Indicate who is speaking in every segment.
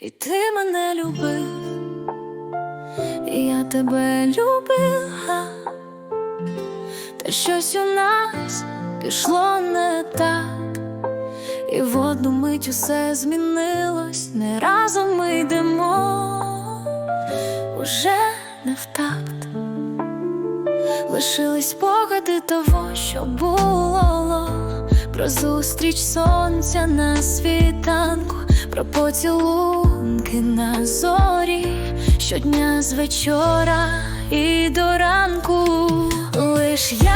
Speaker 1: і ти мене любив, і я тебе любила, та щось у нас пішло не так, і в одну мить усе змінилось, не разом ми йдемо, уже не в такт. Лишились спогади того, що було, про зустріч сонця на світанку, про поцілунки на зорі, щодня з вечора і до ранку, лиш ясний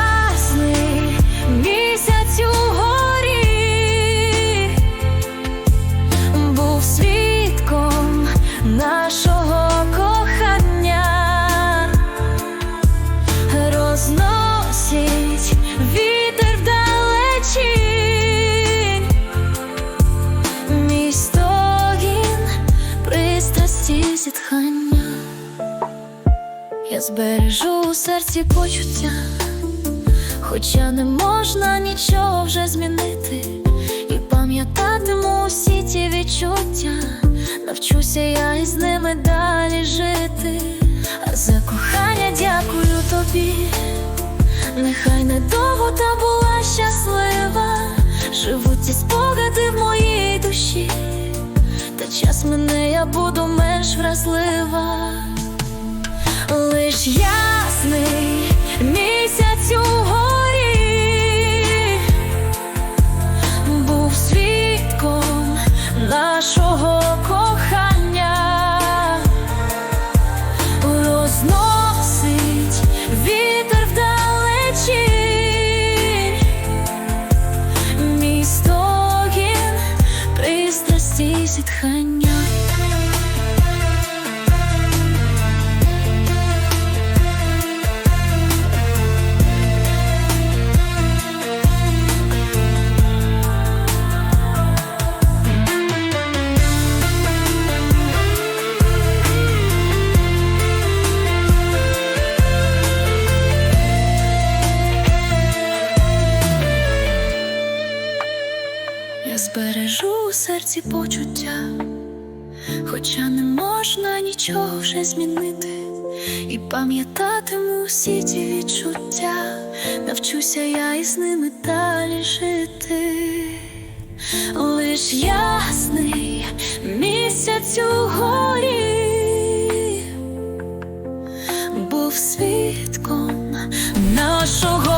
Speaker 1: пристрасті зітхання. Я збережу у серці почуття, хоча не можна нічого вже змінити, і пам'ятатиму усі ті відчуття, навчуся я із ними далі жити. А за кохання дякую тобі, нехай недовго та була щаслива, живуть ці спогади менш вразлива. Лиш ясний місяць угорі був свідком нашого кохання, розносить вітер вдалечінь, мій стогін, пристрасті зітхання. Збережу у серці почуття, хоча не можна нічого вже змінити, і пам'ятатиму всі ті відчуття, навчуся я із ними далі жити. Лиш ясний місяць угорі був свідком нашого